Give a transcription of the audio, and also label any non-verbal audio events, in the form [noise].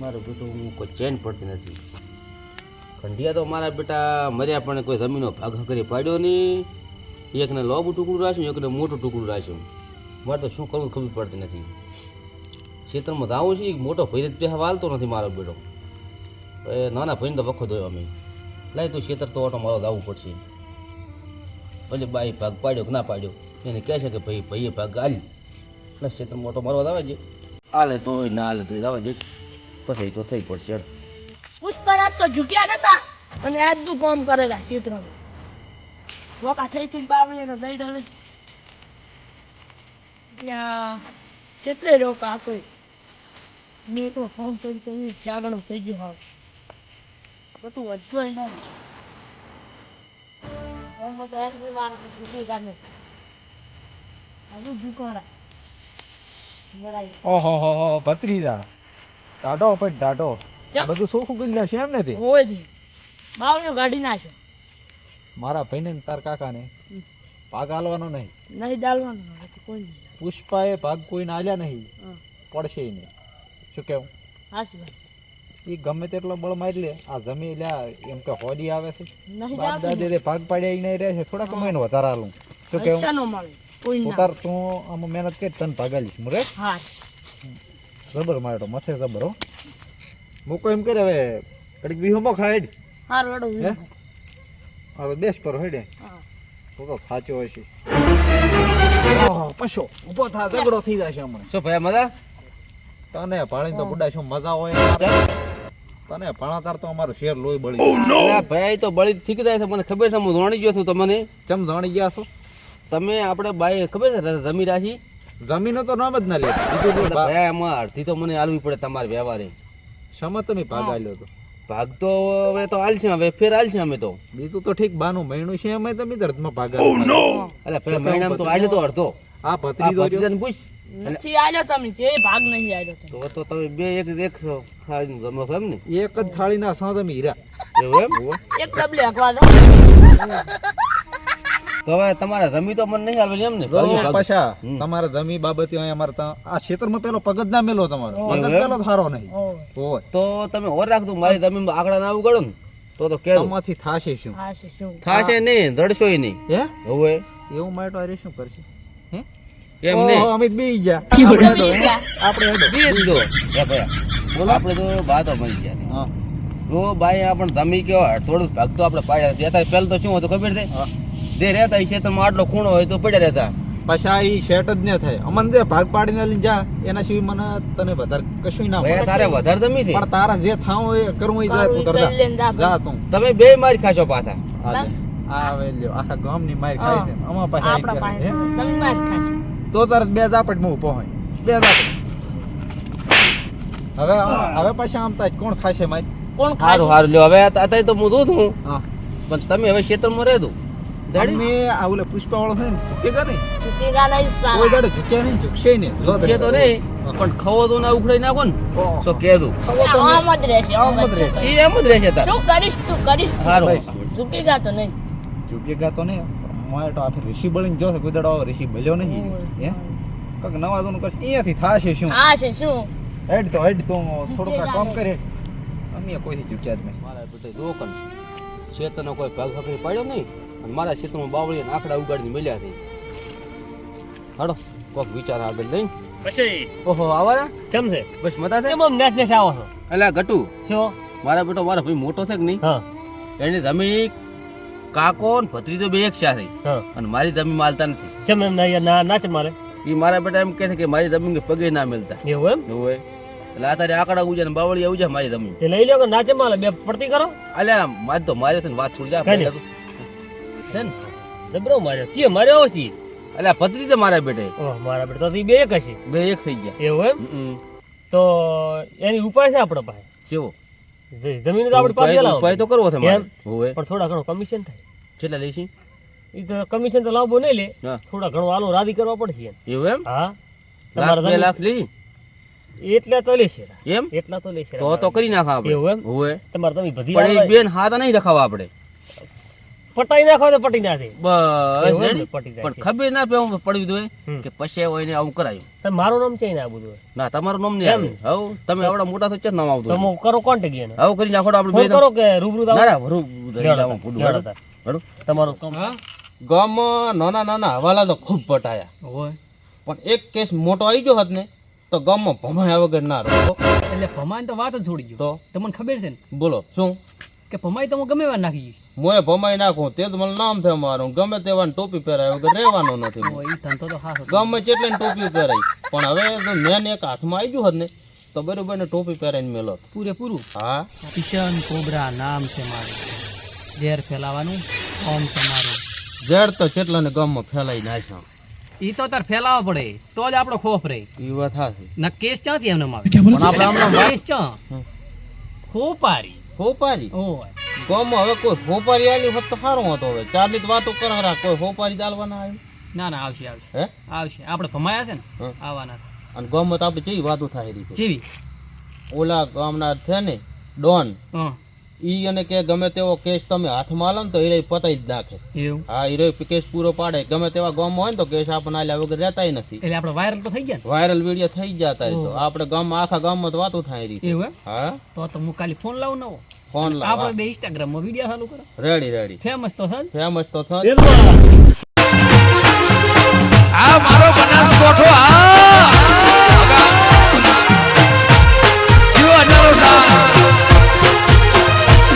મારો બેટો, હું કોઈ ચેન પડતી નથી. ખંડિયા તો મારા બેટા મર્યા, પણ કોઈ જમીનો ભાગ કરી પાડ્યો નહીં. એકને લોબું ટુકડું રાખ્યું, એકને મોટું ટુકડું રાખ્યું. મારે તો શું કરવું ખબર પડતી નથી. ખેતરમાં જાવું છે મોટો ભાઈ જ વાલતો નથી મારો બેટો. એ નાના ભાઈને તો વખો દોયો અમે. લાય તું ખેતર તો ઓટો મારો દાવું પડશે. પછી બાઈ ભાગ પાડ્યો કે ના પાડ્યો, એને કહે છે કે ભાઈ, ભાઈએ ભાગ આલી. એટલે ખેતરમાં ઓટો મારવા આવે છે. હાલે તો ના હાલે તો આવે છે. પછી તો થઈ પડશે. પૂછપરછ તો ઝૂક્યા નતા અને આજનું કામ કરેલા ચિત્રમાં વોકા થઈ થઈ બાવળીને દઈ ડરે ત્યાં કેટલે રોકા કોઈ મેં તો ફોન કરી તો જાગણો થઈ ગયું હવે. બધું વધતું ના. ફોનમાં તો એક બી વાર ઝૂકી કાઢે. હજુ ઝૂકોરા ઓહો હો હો ભત્રીજા. ટાટો પણ ટાટો બધું સોખું કરી નાખશે એમ નથી હોય બાવળીઓ કાઢી નાખ્યો મારા ભાઈને ને તાર કાકાને. ભાગ આલવાનો નહીં. નહીં ડાલવાનું કોઈ નહીં. પુષ્પાએ ભાગ કોઈને આલ્યા નહીં. પડશે નહીં. શું કેવું? વાત એ ગમે તેટલો બળ મારી લે આ જમી લ્યા એમ કે હોડી આવે છે. બાપ દાદે ભાગ પાડ્યા એ નહીં રહે છે થોડા મહિનો વધારે આલું. શું કેવું? તું ના તાર તું આમાં મહેનત કરી તને ભાગ આલીશ. મુરે હા. જબર માર્યો મથે જબર હો. મૂકો એમ કરે હવે કડીક વિહોમો ખાય હાર વડો હે? હવે બેસ પર હેડે. હા. તો તો સાચો હશે. ઓહો પશો ઊભો થા ઝઘડો થઈ જશે હમણાં. શું ભાઈ મજા? તને પાણી તો બુડા શું મજા હોય? તને ભાણા તાર તો અમારું શેર લોહી બળી. અલા ભાઈ તો બળી ઠીક થાય છે. મને ખબર છે હું જાણી ગયો છું તમને. ચમ જાણી ગયા છો? તમે આપણે બાઈ ખબર છે રમી રાખી? જમીનો તો નામ જ ના લે. અડધી તો મને આલવી પડે તમારે વ્યવહારે. શમત તમે ભાગ આલ્યો તો. ભાગ તો હવે તો હાલ છે હવે ફેર હાલ છે અમે તો. બીજું તો ઠીક બાનું મહિનું છે અમે તમે દર્દમાં ભાગ આલ્યો. એટલે પેલા મહિનામાં તો આલ્યો તો અડધો. આ ભત્રીજો રહ્યો. પૂછ. નથી આલ્યો તમે જે ભાગ નહીં આલ્યો તો તો તમે બે એક એક ખાઈને જમો છો એમ ને? એક જ થાળીના સા તમે હીરા. એવું એમ? એક ડબલે હકવા દો. [laughs] તો હવે તમારે જમી તો મને નહીં આવેલી એમ ને? જો પછા. તમારે જમી બાબતે અમારે આ ક્ષેત્રમાં પેલો પગજ ના મેલો તમારો. પગજ? પેલો સારો નહીં. તો તમે ઓર રાખજો મારી જમીન આગળ ના ઉગાડો ને તો તો કે તમાથી થાશે શું? થાશે નહીં ધડશોય નહીં. હે? હવે એવું માટે અરે શું કરશે? હે? એમ નહીં અમિત બી ગયા. આપણે હેડો, આપણે હેડો. બી જ દો એ ભાઈ બોલો. આપણે તો બાતો મળી ગયા હા. જો ભાઈ આપણે જમી કયો થોડું ભાગ તો આપણે પાડ્યા પહેલા તો શું હતું ખબર છે? હા. જે રહેતા એ ક્ષેત્રમાં આટલો ખૂણો હોય તો પડ્યા રહેતા. પાછા એ શેટ જ ન થાય. અમને જે ભાગ પાડીને લઈને જા એના સિવાય મને તને વધારે કશું ના હોય તારે વધારે છે. પણ તારા જે થાવ એ કરવું જા તું કરતા જા જા તું. તમે બે મારી ખાશો પાછા. આ લે. આ હવે લ્યો આખા ગામની માર ખાય છે. આમાં પાછા આપણા પાસે. તમે માર ખાશો. તો તાર બે દાપટ મું ઊભો બે દાપટ હવે હવે પાછા આમ થાય કોણ ખાશે માય કોણ ખાશે? હારું હારું લ્યો. હવે અત્યારે તો હું દઉં છું. પણ તમે હવે ક્ષેત્રમાં રહેજો. દાડી અમે આ ઓલે પુષ્પા વાળો છે ને ઝૂકેગા નહીં. ચૂકેગા નહીં કોઈ દાડે ઝૂક્યા નહીં ઝૂકશે નહીં. જો છે તો નહીં પણ ખવો તો ના ઉખડાઈ નાખો ને. તો ખવો તો આમ જ રહેશે આમ આમ જ જ રહેશે. એ એમ જ રહેશે તાર. શું કરીશ તું કરીશ સારું ચૂકેગા તો નહીં. ઝૂકેગા તો નહીં. મોય તો આખી ઋષિ બળીને જોશે કોઈ દાડો ઋષિ બળ્યો નહીં. હે? કંઈક નવા દોનું કરશે અહીંયાથી થાશે શું? શું? હેડ તો હેડ તો થોડુંક કામ કરે અમે કોઈથી ચૂક્યા જ નહીં. મારા બેટા જો કન શેતનો કોઈ ભાગ હકરી પાડ્યો નહીં? અને મારા ખેતરમાં બાવળી અને આંકડા ઉગાડીને મળ્યા છે. હાડો કોક વિચાર આગળ લઈને. પછી? ઓહો આવારા કેમ છે? બસ મતા છે? એમ નેટ નેટ આવો છો? એટલે ગટુ. છો? મારા બેટો મારા ભાઈ મોટો છે કે નહીં? હા. એને જમી કાકો ને ભત્રીજો બે એક સાથે અને મારી જમીન માલતા નથી. કેમ એમ ના ના ના મારે. એ મારા બેટા એમ કહે છે કે મારી જમીન કે પગે ના મળતા એવું એમ? હોય. એટલે આ તારે આકડા ઉજા ને બાવળી ઉજા મારી જમીન. લઈ લો કે ના ચમ બે પડતી કરો. અલ્યા મારી તો મારે છે ને વાત છોડી જા. છે ને? જબરો માર્યો. તે માર્યો છે અલ્યા ભત્રીજો મારા બેટે. ઓહ મારા બેટે. તો બે એક હશે. બે એક થઈ ગયા. એવું એમ? તો એની ઉપાય છે આપણા પાસે? કેવો? જમીન તો આપણે પાસે ઉપાય તો કરવો છે મારે. પણ થોડા ઘણો કમિશન થાય. કેટલા લેશી એ તો કમિશન તો લાવવો નહીં લે. થોડા ઘણો આલો રાદી કરવા પડશે એવું એમ? હા. લાખ બે તમારા લાખ લઈ એટલા તો લેશે એમ? એટલા તો લેશે તો તો કરી નાખા આપણે. એવું એમ? હોય તમારે તમે બધી પણ બેન હાથ નહીં રખાવા આપણે. પટાઈ નાખો તો પટી નાખે બસ પણ ખબર ના પેવું પડવી દો. કે પછી હોય ને આવું કરાયું. મારું નામ ચઈ ને આ બધું? ના તમારું નામ નહીં આવે હવ તમે આવડા મોટા તો નામ આવતું તમે કરો કોન્ટેક્ટ ગયા હવે કરી નાખો આપણે બે કરો કે રૂબરૂ ના ના રૂબરૂ. તમારું કામ. ગામમાં નાના નાના હવાલા તો ખૂબ પટાયા. હોય. પણ એક કેસ મોટો આવી ગયો હોત ને તો ગામમાં ભમાયા વગર ના રહો. એટલે ભમાય તો વાત જ છોડી ગયો. તો? તમને ખબર છે ને? બોલો શું? કે ભમાઈ તો હું ગમે એવા નાખી મોય ભમાઈ નાખું તે જ મને નામ છે મારું. ગમે તેવાની ટોપી પહેરાય વગર રહેવાનું નથી. ઓ એ ધંધો તો હા ગમે જેટલી ટોપી પહેરાય. પણ હવે તો મેન એક હાથમાં આવી ગયું હોત ને તો બરોબર ને ટોપી પહેરાઈને મેલો પૂરેપૂરું હા. કિશન કોબરા નામ છે મારું. ઝેર ફેલાવાનું ઓમ છે મારું. ઝેર તો જેટલાને ગામમાં ફેલાઈ નાખ્યો એ તો તાર ફેલાવો પડે. તો જ આપણો ખોફ રહે ઈ વાત હા ના કેસ ક્યાંથી એમને મારે? પણ આપણે હમણાં કેસ ક્યાં? ખોપારી. હોપારી ગામમાં હવે કોઈ હોપારી આવી હોત તો સારું હતો હવે. ચારની જ વાતો કરા કોઈ હોપારી ચાલવાના આવી? ના ના આવશે આવશે. હે? આવશે. આપણે ભમાયા છે ને આવવાના. અને ગામમાં તો આપણે જેવી વાતો થાય રહી છે. જેવી? ઓલા ગામના છે ને ડોન. હં. ઈ અને કે ગમે તેવો કેસ તમે હાથમાં લો ને તો હીરો પતાઈ જ નાખે. હા હીરો કેસ પૂરો પાડે. ગમે તેવા ગામ હોય ને તો કેસ આપણને આલ્યા વગર રહેતા નથી. એટલે આપણે વાયરલ તો થઈ ગયા વાયરલ વીડિયો થઈ જતા તો. આપણે ગામ આખા ગામમાં તો વાતો થાય રહી હા. તો તો હું ખાલી ફોન લાવું નવો? ફોન લાવ આપણે બે ઇન્સ્ટાગ્રામમાં વીડિયો ચાલુ કરો. Ready ready. ફેમસ તો થન ફેમસ તો થન આ મારો બનાસ કોઠો આ